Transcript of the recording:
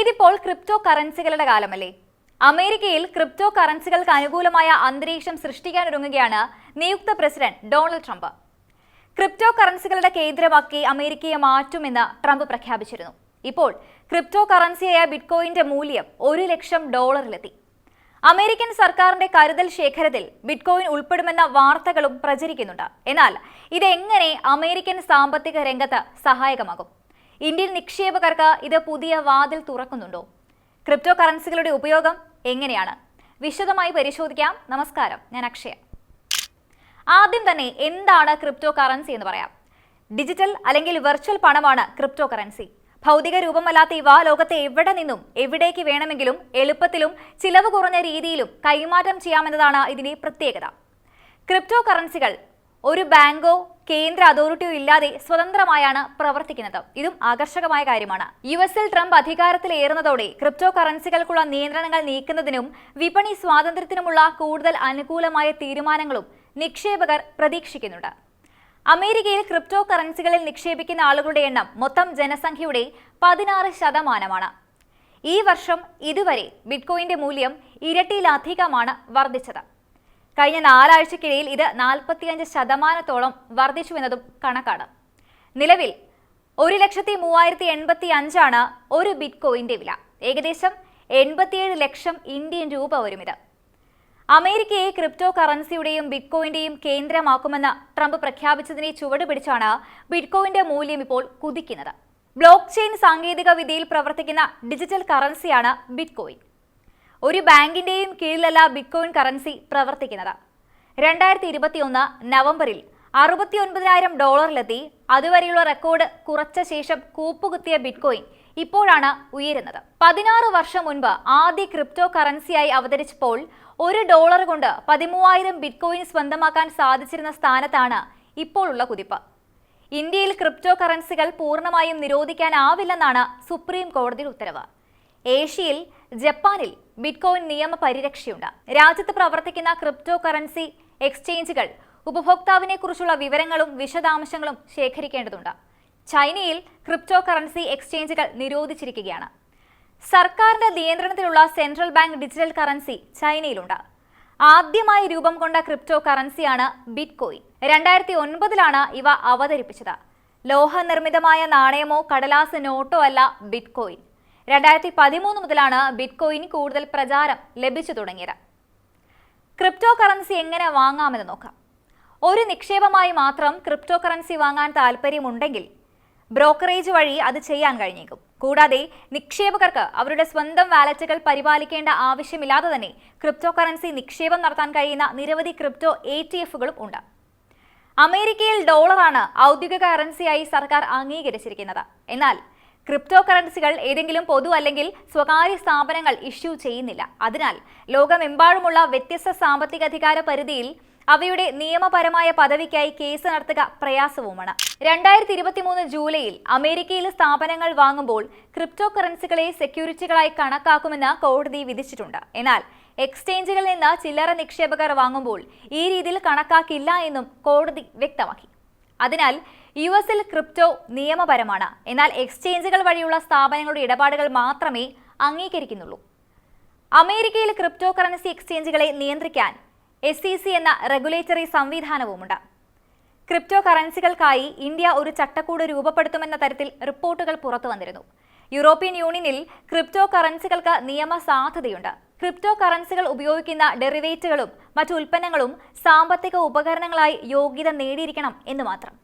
ഇതിപ്പോൾ ക്രിപ്റ്റോ കറൻസികളുടെ കാലമല്ലേ? അമേരിക്കയിൽ ക്രിപ്റ്റോ കറൻസികൾക്ക് അനുകൂലമായ അന്തരീക്ഷം സൃഷ്ടിക്കാനൊരുങ്ങുകയാണ് നിയുക്ത പ്രസിഡന്റ് ഡൊണാൾഡ് ട്രംപ്. ക്രിപ്റ്റോ കറൻസികളുടെ കേന്ദ്രമാക്കി അമേരിക്കയെ മാറ്റുമെന്ന് ട്രംപ് പ്രഖ്യാപിച്ചിരുന്നു. ഇപ്പോൾ ക്രിപ്റ്റോ കറൻസിയായ ബിറ്റ്കോയിന്റെ മൂല്യം ഒരു ലക്ഷം ഡോളറിലെത്തി. അമേരിക്കൻ സർക്കാരിന്റെ കരുതൽ ശേഖരത്തിൽ ബിറ്റ്കോയിൻ ഉൾപ്പെടുമെന്ന വാർത്തകളും പ്രചരിക്കുന്നുണ്ട്. എന്നാൽ ഇതെങ്ങനെ അമേരിക്കൻ സാമ്പത്തിക രംഗത്ത് സഹായകമാകും? ഇന്ത്യൻ നിക്ഷേപകർക്ക് ഇത് പുതിയ വാതിൽ തുറക്കുന്നുണ്ടോ? ക്രിപ്റ്റോ കറൻസികളുടെ ഉപയോഗം എങ്ങനെയാണ്? വിശദമായി പരിശോധിക്കാം. നമസ്കാരം. ഞാൻ അക്ഷയ. ആദ്യം തന്നെ എന്താണ് ക്രിപ്റ്റോ കറൻസി എന്ന് പറയാം. ഡിജിറ്റൽ അല്ലെങ്കിൽ വെർച്വൽ പണമാണ് ക്രിപ്റ്റോ കറൻസി ഭൗതിക രൂപമല്ലാത്ത ഇവ ലോകത്തെ എവിടെ നിന്നും എവിടേക്ക് വേണമെങ്കിലും എളുപ്പത്തിലും ചിലവ് കുറഞ്ഞ രീതിയിലും കൈമാറ്റം ചെയ്യാമെന്നതാണ് ഇതിന്റെ പ്രത്യേകത. ക്രിപ്റ്റോ കറൻസികൾ ഒരു ബാങ്കോ കേന്ദ്ര അതോറിറ്റിയോ ഇല്ലാതെ സ്വതന്ത്രമായാണ് പ്രവർത്തിക്കുന്നത്. ഇതും ആകർഷകമായ കാര്യമാണ്. യു എസിൽ ട്രംപ് അധികാരത്തിലേറുന്നതോടെ ക്രിപ്റ്റോ കറൻസികൾക്കുള്ള നിയന്ത്രണങ്ങൾ നീക്കുന്നതിനും വിപണി സ്വാതന്ത്ര്യത്തിനുമുള്ള കൂടുതൽ അനുകൂലമായ തീരുമാനങ്ങളും നിക്ഷേപകർ പ്രതീക്ഷിക്കുന്നുണ്ട്. അമേരിക്കയിൽ ക്രിപ്റ്റോ കറൻസികളിൽ നിക്ഷേപിക്കുന്ന ആളുകളുടെ എണ്ണം മൊത്തം ജനസംഖ്യയുടെ പതിനാറ് ശതമാനമാണ്. ഈ വർഷം ഇതുവരെ ബിറ്റ്കോയിന്റെ മൂല്യം ഇരട്ടിയിലധികമാണ് വർദ്ധിച്ചത്. കഴിഞ്ഞ നാലാഴ്ചക്കിടയിൽ ഇത് നാൽപ്പത്തിയഞ്ച് ശതമാനത്തോളം വർദ്ധിച്ചുവെന്നതും കണക്കാണ്. നിലവിൽ ഒരു ലക്ഷത്തി മൂവായിരത്തി എൺപത്തി അഞ്ചാണ് ഒരു ബിറ്റ്കോയിന്റെ വില. ഏകദേശം എൺപത്തിയേഴ് ലക്ഷം ഇന്ത്യൻ രൂപ വരും ഇത് അമേരിക്കയെ ക്രിപ്റ്റോ കറൻസിയുടെയും ബിറ്റ്കോയിന്റെയും കേന്ദ്രമാക്കുമെന്ന് ട്രംപ് പ്രഖ്യാപിച്ചതിനെ ചുവടുപിടിച്ചാണ് ബിറ്റ്കോയിന്റെ മൂല്യം ഇപ്പോൾ കുതിക്കുന്നത്. ബ്ലോക്ക് ചെയിൻ സാങ്കേതിക വിദ്യയിൽ പ്രവർത്തിക്കുന്ന ഡിജിറ്റൽ കറൻസിയാണ് ബിറ്റ്കോയിൻ. ഒരു ബാങ്കിന്റെയും കീഴിലല്ല ബിറ്റ്കോയിൻ കറൻസി പ്രവർത്തിക്കുന്നത്. രണ്ടായിരത്തി ഇരുപത്തിയൊന്ന് നവംബറിൽ അറുപത്തി ഒൻപതിനായിരം ഡോളറിലെത്തി. അതുവരെയുള്ള റെക്കോർഡ് കുറച്ച ശേഷം കൂപ്പുകുത്തിയ ബിറ്റ്കോയിൻ ഇപ്പോഴാണ് ഉയരുന്നത്. പതിനാറ് വർഷം മുൻപ് ആദ്യ ക്രിപ്റ്റോ കറൻസിയായി അവതരിച്ചപ്പോൾ ഒരു ഡോളർ കൊണ്ട് പതിമൂവായിരം ബിറ്റ്കോയിൻ സ്വന്തമാക്കാൻ സാധിച്ചിരുന്ന സ്ഥാനത്താണ് ഇപ്പോഴുള്ള കുതിപ്പ്. ഇന്ത്യയിൽ ക്രിപ്റ്റോ കറൻസികൾ പൂർണമായും നിരോധിക്കാനാവില്ലെന്നാണ് സുപ്രീം കോടതി ഉത്തരവ്. ഏഷ്യയിൽ ജപ്പാനിൽ ബിറ്റ്കോയിൻ നിയമ പരിരക്ഷയുണ്ട്. രാജ്യത്ത് പ്രവർത്തിക്കുന്ന ക്രിപ്റ്റോ കറൻസി എക്സ്ചേഞ്ചുകൾ ഉപഭോക്താവിനെ കുറിച്ചുള്ള വിവരങ്ങളും വിശദാംശങ്ങളും ശേഖരിക്കേണ്ടതുണ്ട്. ചൈനയിൽ ക്രിപ്റ്റോ കറൻസി എക്സ്ചേഞ്ചുകൾ നിരോധിച്ചിരിക്കുകയാണ്. സർക്കാരിന്റെ നിയന്ത്രണത്തിലുള്ള സെൻട്രൽ ബാങ്ക് ഡിജിറ്റൽ കറൻസി ചൈനയിലുണ്ട്. ആദ്യമായി രൂപം കൊണ്ട ക്രിപ്റ്റോ കറൻസിയാണ് ബിറ്റ്കോയിൻ. രണ്ടായിരത്തി ഒൻപതിലാണ് ഇവ അവതരിപ്പിച്ചത്. ലോഹനിർമ്മിതമായ നാണയമോ കടലാസ് നോട്ടോ അല്ല ബിറ്റ്കോയിൻ. രണ്ടായിരത്തി പതിമൂന്ന് മുതലാണ് ബിറ്റ്കോയിൻ കൂടുതൽ പ്രചാരം ലഭിച്ചു തുടങ്ങിയത്. ക്രിപ്റ്റോ കറൻസി എങ്ങനെ വാങ്ങാമെന്ന് നോക്കാം. ഒരു നിക്ഷേപമായി മാത്രം ക്രിപ്റ്റോ കറൻസി വാങ്ങാൻ താല്പര്യമുണ്ടെങ്കിൽ ബ്രോക്കറേജ് വഴി അത് ചെയ്യാൻ കഴിഞ്ഞേക്കും. കൂടാതെ നിക്ഷേപകർക്ക് അവരുടെ സ്വന്തം വാലറ്റുകൾ പരിപാലിക്കേണ്ട ആവശ്യമില്ലാതെ തന്നെ ക്രിപ്റ്റോ കറൻസി നിക്ഷേപം നടത്താൻ കഴിയുന്ന നിരവധി ക്രിപ്റ്റോ എ ടി എഫുകളും ഉണ്ട്. അമേരിക്കയിൽ ഡോളറാണ് ഔദ്യോഗിക കറൻസിയായി സർക്കാർ അംഗീകരിച്ചിരിക്കുന്നത്. എന്നാൽ ക്രിപ്റ്റോ കറൻസികൾ ഏതെങ്കിലും പൊതു അല്ലെങ്കിൽ സ്വകാര്യ സ്ഥാപനങ്ങൾ ഇഷ്യൂ ചെയ്യുന്നില്ല. അതിനാൽ ലോകമെമ്പാടുമുള്ള വ്യത്യസ്ത സാമ്പത്തിക അധികാര പരിധിയിൽ അവയുടെ നിയമപരമായ പദവിക്കായി കേസ് നടത്തുക പ്രയാസവുമാണ്. രണ്ടായിരത്തി ഇരുപത്തിമൂന്ന് ജൂലൈയിൽ അമേരിക്കയിൽ സ്ഥാപനങ്ങൾ വാങ്ങുമ്പോൾ ക്രിപ്റ്റോ കറൻസികളെ സെക്യൂരിറ്റികളായി കണക്കാക്കുമെന്ന് കോടതി വിധിച്ചിട്ടുണ്ട്. എന്നാൽ എക്സ്ചേഞ്ചുകളിൽ നിന്ന് ചില്ലറ നിക്ഷേപകർ വാങ്ങുമ്പോൾ ഈ രീതിയിൽ കണക്കാക്കില്ല എന്നും കോടതി വ്യക്തമാക്കി. അതിനാൽ യു എസിൽ ക്രിപ്റ്റോ നിയമപരമാണ്. എന്നാൽ എക്സ്ചേഞ്ചുകൾ വഴിയുള്ള സ്ഥാപനങ്ങളുടെ ഇടപാടുകൾ മാത്രമേ അംഗീകരിക്കുന്നുള്ളൂ. അമേരിക്കയിൽ ക്രിപ്റ്റോ കറൻസി എക്സ്ചേഞ്ചുകളെ നിയന്ത്രിക്കാൻ എസ് സി എന്ന റെഗുലേറ്ററി സംവിധാനവുമുണ്ട്. ക്രിപ്റ്റോ കറൻസികൾക്കായി ഇന്ത്യ ഒരു ചട്ടക്കൂട് രൂപപ്പെടുത്തുമെന്ന തരത്തിൽ റിപ്പോർട്ടുകൾ പുറത്തു വന്നിരുന്നു യൂറോപ്യൻ യൂണിയനിൽ ക്രിപ്റ്റോ കറൻസികൾക്ക് നിയമ സാധ്യതയുണ്ട് ക്രിപ്റ്റോ കറൻസികൾ ഉപയോഗിക്കുന്ന ഡെറിവേറ്റുകളും മറ്റു ഉൽപ്പന്നങ്ങളും സാമ്പത്തിക ഉപകരണങ്ങളായി യോഗ്യത നേടിയിരിക്കണം എന്ന് മാത്രം.